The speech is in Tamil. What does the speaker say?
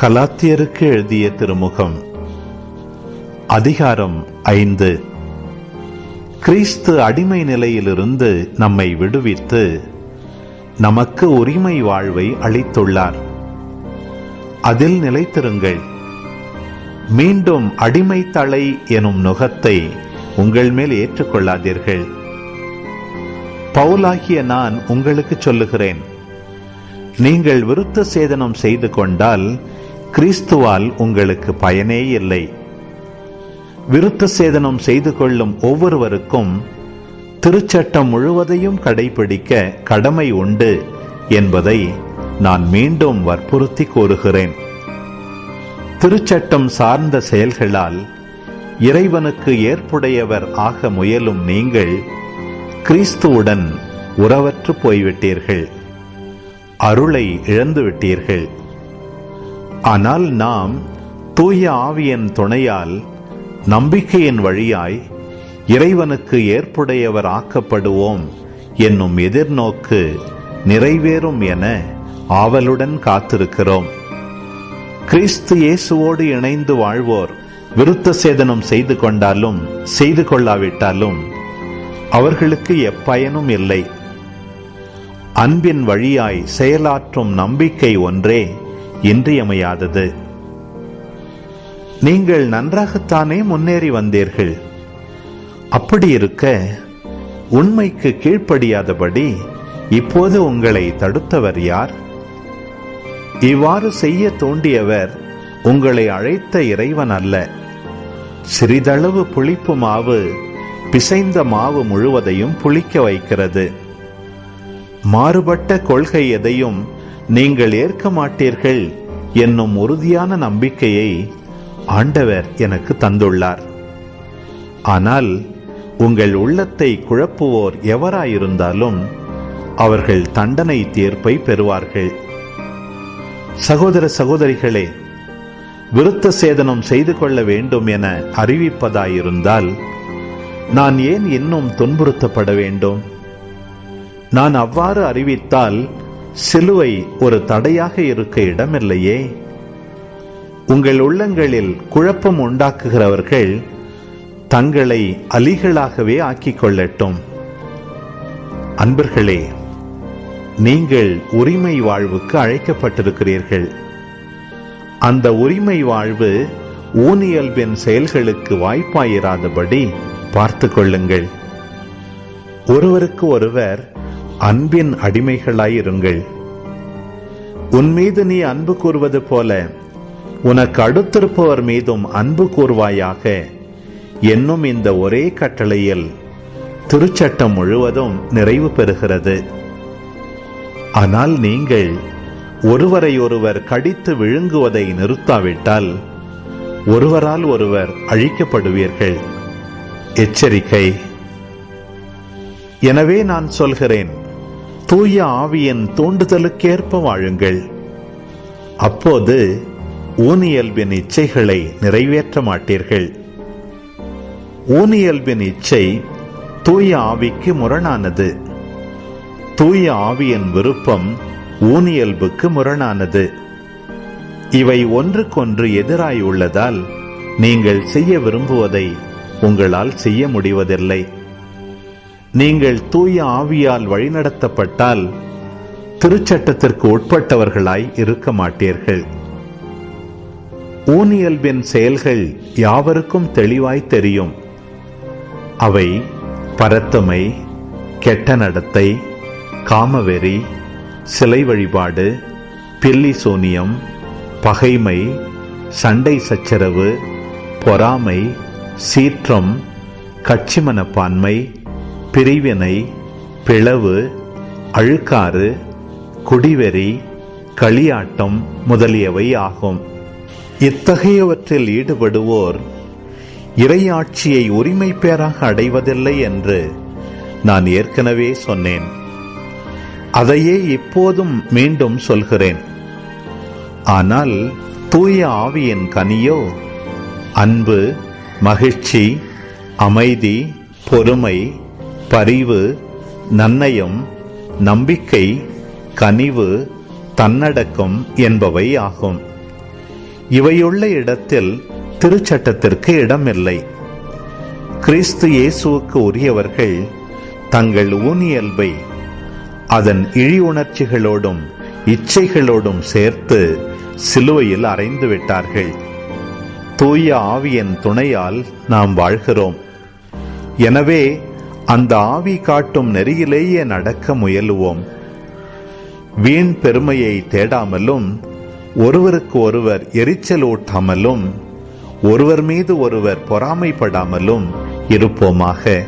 கலாத்தியருக்கு எழுதிய திருமுகம். அதிகாரம் ஐந்து. கிறிஸ்து அடிமை நிலையிலிருந்து நம்மை விடுவித்து நமக்கு உரிமை வாழ்வை அளித்துள்ளார். அதில் நிலைத்திருங்கள். மீண்டும் அடிமை தலை எனும் நுகத்தை உங்கள் மேல் ஏற்றுக்கொள்ளாதீர்கள். பவுலாகிய நான் உங்களுக்கு சொல்லுகிறேன். நீங்கள் விருத்த சேதனம் செய்து கொண்டால் கிறிஸ்துவால் உங்களுக்கு பயனே இல்லை. விருத்த சேதனம் செய்து கொள்ளும் ஒவ்வொருவருக்கும் திருச்சட்டம் முழுவதையும் கடைபிடிக்க கடமை உண்டு என்பதை நான் மீண்டும் வற்புறுத்தி கூறுகிறேன். திருச்சட்டம் சார்ந்த செயல்களால் இறைவனுக்கு ஏற்புடையவர் ஆக முயலும் நீங்கள் கிறிஸ்துவுடன் உறவற்று போய்விட்டீர்கள். அருளை இழந்துவிட்டீர்கள். ஆனால் நாம் தூய ஆவியின் துணையால் நம்பிக்கையின் வழியாய் இறைவனுக்கு ஏற்புடையவர் ஆக்கப்படுவோம் என்னும் எதிர்நோக்கு நிறைவேறும் என ஆவலுடன் காத்திருக்கிறோம். கிறிஸ்து இயேசுவோடு இணைந்து வாழ்வோர் விருத்த சேதனம் செய்து கொண்டாலும் செய்து கொள்ளாவிட்டாலும் அவர்களுக்கு எப்பயனும் இல்லை. அன்பின் வழியாய் செயலாற்றும் நம்பிக்கை ஒன்றே இன்றியமையாதது. நீங்கள் நன்றாகத்தானே முன்னேறி வந்தீர்கள். அப்படி இருக்க உண்மைக்கு கீழ்ப்படியாதபடி இப்போது உங்களை தடுத்தவர் யார்? இவ்வாறு செய்ய தூண்டியவர் உங்களை அழைத்த இறைவன் அல்ல. சிறிதளவு புளிப்பு மாவு பிசைந்த மாவு முழுவதையும் புளிக்க வைக்கிறது. மாறுபட்ட கொள்கை எதையும் நீங்கள் ஏற்க மாட்டீர்கள் என்னும் உறுதியான நம்பிக்கையை ஆண்டவர் எனக்கு தந்துள்ளார். ஆனால் உங்கள் உள்ளத்தை குழப்புவோர் எவராயிருந்தாலும் அவர்கள் தண்டனை தீர்ப்பை பெறுவார்கள். சகோதர சகோதரிகளே விருத்த சேதனம் செய்து கொள்ள வேண்டும் என அறிவிப்பதாயிருந்தால் நான் ஏன் இன்னும் துன்புறுத்தப்பட வேண்டும்? நான் அவ்வாறு அறிவித்தால் சிலுவை ஒரு தடையாக இருக்க இடமில்லையே. உங்கள் உள்ளங்களில் குழப்பம் உண்டாக்குகிறவர்கள் தங்களை அலிகளாகவே ஆக்கிக் கொள்ளட்டும். அன்பர்களே நீங்கள் உரிமை வாழ்வுக்கு அழைக்கப்பட்டிருக்கிறீர்கள். அந்த உரிமை வாழ்வு ஊனியல்பின் செயல்களுக்கு வாய்ப்பாயிராதபடி பார்த்து கொள்ளுங்கள். ஒருவருக்கு ஒருவர் அன்பின் அடிமைகளாயிருங்கள். உன் மீது நீ அன்பு கூறுவது போல உனக்கு அடுத்திருப்பவர் மீதும் அன்பு கூறுவாயாக. என்னும் இந்த ஒரே கட்டளையில் திருச்சட்டம் முழுவதும் நிறைவு பெறுகிறது. ஆனால் நீங்கள் ஒருவரை ஒருவர் கடித்து விழுங்குவதை நிறுத்தாவிட்டால் ஒருவரால் ஒருவர் அழிக்கப்படுவீர்கள். எச்சரிக்கை. எனவே நான் சொல்கிறேன் தூய ஆவியின் தூண்டுதலுக்கேற்ப வாழுங்கள். அப்போது ஊனியல்பின் இச்சைகளை நிறைவேற்ற மாட்டீர்கள். ஊனியல்பின் இச்சை தூய ஆவிக்கு முரணானது. தூய ஆவியின் விருப்பம் ஊனியல்புக்கு முரணானது. இவை ஒன்றுக்கொன்று எதிராய் உள்ளதால் நீங்கள் செய்ய விரும்புவதை உங்களால் செய்ய முடிவதில்லை. நீங்கள் தூய ஆவியால் வழிநடத்தப்பட்டால் திருச்சட்டத்திற்கு உட்பட்டவர்களாய் இருக்க மாட்டீர்கள். ஊனியல்பின் செயல்கள் யாவருக்கும் தெளிவாய் தெரியும். அவை பரத்தமை கெட்ட நடத்தை காமவெறி சிலை வழிபாடு பில்லி சூனியம் பகைமை சண்டை சச்சரவு பொறாமை சீற்றம் கட்சி மனப்பான்மை பிரிவினை பிளவு அழுக்காறு குடிவெறி களியாட்டம் முதலியவை ஆகும். இத்தகையவற்றில் ஈடுபடுவோர் இறையாட்சியை உரிமை பேராக அடைவதில்லை என்று நான் ஏற்கனவே சொன்னேன். அதையே இப்போதும் மீண்டும் சொல்கிறேன். ஆனால் தூய ஆவியின் கனியோ அன்பு மகிழ்ச்சி அமைதி பொறுமை பரிவு நன்னயம் நம்பிக்கை கனிவு தன்னடக்கம் என்பவை ஆகும். இவையுள்ள இடத்தில் திருச்சட்டத்திற்கு இடமில்லை. கிறிஸ்து இயேசுவுக்கு உரியவர்கள் தங்கள் ஊனியல்பை அதன் இழி உணர்ச்சிகளோடும் இச்சைகளோடும் சேர்த்து சிலுவையில் அறைந்து விட்டார்கள். தூய ஆவியின் துணையால் நாம் வாழ்கிறோம். எனவே அந்த ஆவி காட்டும் நெறியிலேயே நடக்க முயலுவோம். வீண் பெருமையை தேடாமலும் ஒருவருக்கு ஒருவர் எரிச்சல் ஊட்டாமலும் ஒருவர் மீது ஒருவர் பொறாமைப்படாமலும் இருப்போமாக.